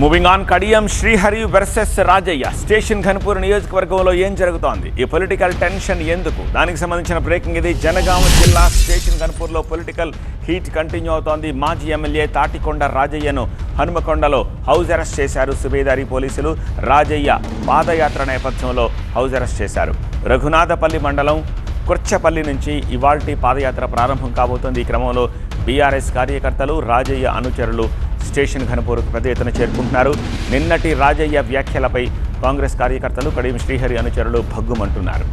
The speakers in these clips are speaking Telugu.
Moving on Kadiyam Srihari versus Rajaiah station Ghanpur నియోజకవర్గంలో ఏం జరుగుతోంది? ఈ పొలిటికల్ టెన్షన్ ఎందుకు? దానికి సంబంధించిన బ్రేకింగ్ ఇది. జనగామ జిల్లా స్టేషన్ ఘన్పూర్లో పొలిటికల్ హీట్ కంటిన్యూ అవుతోంది. మాజీ ఎమ్మెల్యే తాటికొండ రాజయ్యను హనుమకొండలో హౌస్ అరెస్ట్ చేశారు సుబేదారి పోలీసులు. రాజయ్య పాదయాత్ర నేపథ్యంలో హౌస్ అరెస్ట్ చేశారు. రఘునాథపల్లి మండలం కుర్చపల్లి నుంచి ఇవాల్టి పాదయాత్ర ప్రారంభం కాబోతోంది. ఈ క్రమంలో బీఆర్ఎస్ కార్యకర్తలు రాజయ్య అనుచరులు స్టేషన్ ఘనపూర్కు పెద్ద ఎత్తున చేరుకుంటున్నారు. నిన్నటి రాజయ్య వ్యాఖ్యలపై కాంగ్రెస్ కార్యకర్తలు కడియం శ్రీహరి అనుచరులు భగ్గుమంటున్నారు.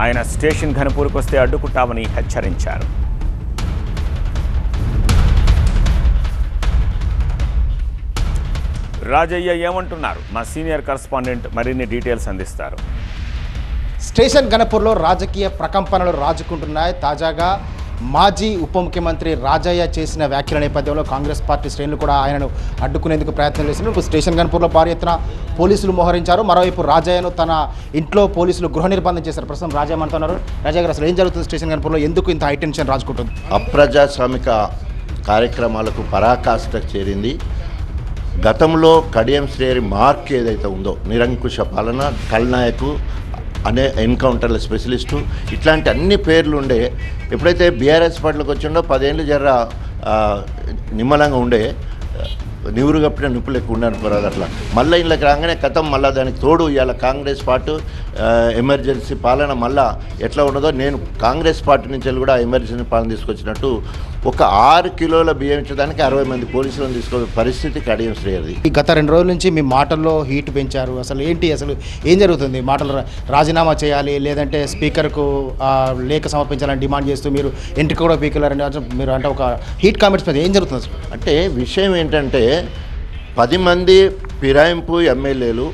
ఆయన స్టేషన్ ఘనపూర్కు వస్తే అడ్డుకుంటామని హెచ్చరించారు. రాజయ్య ఏమంటున్నారు? మా సీనియర్ కరస్పాండెంట్ మరిన్ని డీటెయిల్స్ అందిస్తారు. స్టేషన్ గణపూర్లో రాజకీయ ప్రకంపనలు రాజుకుంటున్నాయి. తాజాగా మాజీ ఉప ముఖ్యమంత్రి రాజయ్య చేసిన వ్యాఖ్యల నేపథ్యంలో కాంగ్రెస్ పార్టీ శ్రేణులు కూడా ఆయనను అడ్డుకునేందుకు ప్రయత్నం చేస్తున్నారు. ఇప్పుడు స్టేషన్ గన్పూర్లో భారీ ఎత్తున పోలీసులు మోహరించారు. మరోవైపు రాజయ్యను తన ఇంట్లో పోలీసులు గృహ నిర్బంధం చేశారు. ప్రస్తుతం రాజయ్య అంటున్నారు రాజయ్య గారు అసలు ఏం జరుగుతుంది స్టేషన్ గన్పూర్లో? ఎందుకు ఇంత హైటెన్షన్ రాజుకుంటుంది? అప్రజాస్వామిక కార్యక్రమాలకు పరాకాష్ఠకు చేరింది. గతంలో కడియం శ్రేరి మార్క్ ఏదైతే ఉందో నిరంకుశ పాలన కల్నాయకు అనే ఎన్కౌంటర్ల స్పెషలిస్టు. ఇట్లాంటి అన్ని పేర్లు ఉండే ఎప్పుడైతే బీఆర్ఎస్ పార్టీలకు వచ్చిండో పదేళ్ళు జర్ర నిమ్మలంగా ఉండే నివురు కప్పిన నిప్పులు ఎక్కువ ఉండను అట్లా. మళ్ళీ ఇళ్ళకి రాగానే కథం మళ్ళీ దానికి తోడు ఇవాళ కాంగ్రెస్ పార్టీ ఎమర్జెన్సీ పాలన మళ్ళా ఎట్లా ఉన్నదో నేను కాంగ్రెస్ పార్టీ నుంచి కూడా ఎమర్జెన్సీ పాలన తీసుకొచ్చినట్టు ఒక ఆరు కిలోల బియ్యం ఇచ్చడానికి అరవై మంది పోలీసులను తీసుకో పరిస్థితి కడియం శ్రేయది ఈ గత రెండు రోజుల నుంచి మీ మాటల్లో హీట్ పెంచారు. అసలు ఏంటి అసలు ఏం జరుగుతుంది? మాటలు రా- రాజీనామా చేయాలి లేదంటే స్పీకర్కు లేఖ సమర్పించాలని డిమాండ్ చేస్తూ మీరు ఎంట్రీ కూడా పీకలారని మీరు అంటే ఒక హీట్ కామెంట్స్ మీద ఏం జరుగుతుంది అంటే విషయం ఏంటంటే పది మంది ఫిరాయింపు ఎమ్మెల్యేలు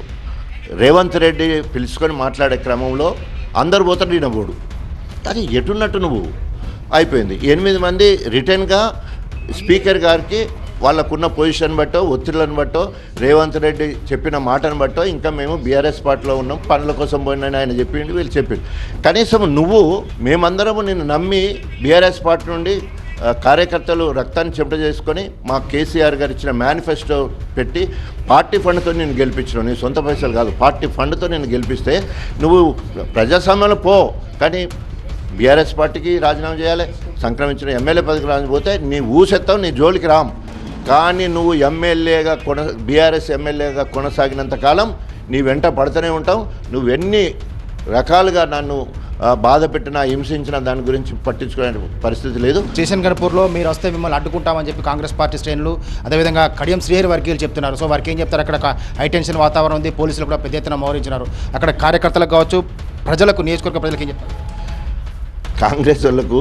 రేవంత్ రెడ్డి పిలుచుకొని మాట్లాడే క్రమంలో అందరు పోతాడు ఈయన పోడు. అది ఎటున్నట్టు నువ్వు? అయిపోయింది. ఎనిమిది మంది రిటర్న్గా స్పీకర్ గారికి వాళ్ళకున్న పొజిషన్ బట్టో ఒత్తిళ్ళను బట్టో రేవంత్ రెడ్డి చెప్పిన మాటను బట్టో ఇంకా మేము బీఆర్ఎస్ పార్టీలో ఉన్నాం పనుల కోసం పోయినని ఆయన చెప్పిండు వీళ్ళు చెప్పిండు. కనీసం నువ్వు మేమందరము నిన్ను నమ్మి బీఆర్ఎస్ పార్టీ నుండి కార్యకర్తలు రక్తాన్ని చెమట చేసుకొని మా కేసీఆర్ గారు ఇచ్చిన మేనిఫెస్టో పెట్టి పార్టీ ఫండ్తో నేను గెలిపించిన నీ సొంత పైసలు కాదు. పార్టీ ఫండ్తో నేను గెలిపిస్తే నువ్వు ప్రజాస్వామ్యంలో పో. కానీ బీఆర్ఎస్ పార్టీకి రాజీనామా చేయాలి. సంక్రమించిన ఎమ్మెల్యే పదవికి రాకపోతే నీ ఊసెత్తావు నీ జోలికి రాం కానీ నువ్వు ఎమ్మెల్యేగా కొన బీఆర్ఎస్ ఎమ్మెల్యేగా కొనసాగినంత కాలం నీ వెంట పడుతూనే ఉంటావు. నువ్వు ఎన్ని రకాలుగా నన్ను బాధ పెట్టినా హింసించిన దాని గురించి పట్టించుకునే పరిస్థితి లేదు. స్టేషన్ గణపూర్లో మీరు వస్తే మిమ్మల్ని అడ్డుకుంటామని చెప్పి కాంగ్రెస్ పార్టీ శ్రేణులు అదేవిధంగా కడియం శ్రీహరి వర్గీయులు చెప్తున్నారు. సో వారికి ఏం చెప్తారు? అక్కడ హైటెన్షన్ వాతావరణం ఉంది పోలీసులు కూడా పెద్ద ఎత్తున మోహరించినారు. అక్కడ కార్యకర్తలకు కావచ్చు ప్రజలకు నియోజకవర్గ ప్రజలకు ఏం చెప్తారు? కాంగ్రెస్ వాళ్ళకు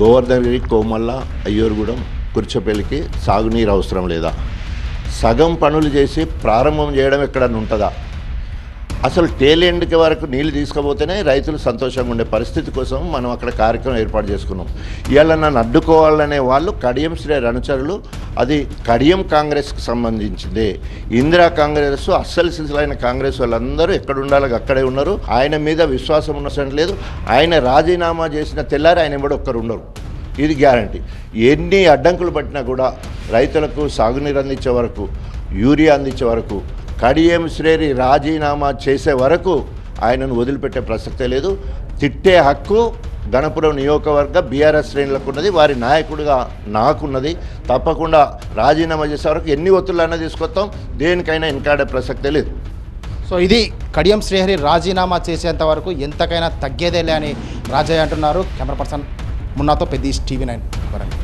గోవర్ధనగిరి కోమల్ల అయ్యూరుగూడెం కుర్చపల్లికి సాగునీరు అవసరం లేదా? సగం పనులు చేసి ప్రారంభం చేయడం ఎక్కడన్నా ఉంటుందా? అసలు టేలెండ్కి వరకు నీళ్ళు తీసుకుపోతేనే రైతులు సంతోషంగా ఉండే పరిస్థితి కోసం మనం అక్కడ కార్యక్రమం ఏర్పాటు చేసుకున్నాం. ఇవాళ నన్ను అడ్డుకోవాలనే వాళ్ళు కడియం శ్రీ అనుచరులు అది కడియం కాంగ్రెస్కి సంబంధించిందే. ఇందిరా కాంగ్రెస్ అస్సలు సిలైన కాంగ్రెస్ వాళ్ళందరూ ఎక్కడ ఉండాలో అక్కడే ఉన్నారు. ఆయన మీద విశ్వాసం ఉన్న లేదు. ఆయన రాజీనామా చేసిన తెల్లారి ఆయన కూడా ఒక్కరు ఉండరు. ఇది గ్యారంటీ. ఎన్ని అడ్డంకులు పట్టినా కూడా రైతులకు సాగునీరు అందించే వరకు యూరియా అందించే వరకు కడియం శ్రేరి రాజీనామా చేసే వరకు ఆయనను వదిలిపెట్టే ప్రసక్తే లేదు. తిట్టే హక్కు గణపురం నియోజకవర్గ బీఆర్ఎస్ శ్రేణులకు ఉన్నది వారి నాయకుడిగా నాకున్నది. తప్పకుండా రాజీనామా చేసే వరకు ఎన్ని ఒత్తులైనా తీసుకొస్తాం దేనికైనా వెనకాడే ప్రసక్తే లేదు. సో ఇది కడియం శ్రీహరి రాజీనామా చేసేంత వరకు ఎంతకైనా తగ్గేదేలే అని రాజయ్య అంటున్నారు. కెమెరా పర్సన్ మున్నాతో పెద్ద టీవీ నైన్. వరంగల్.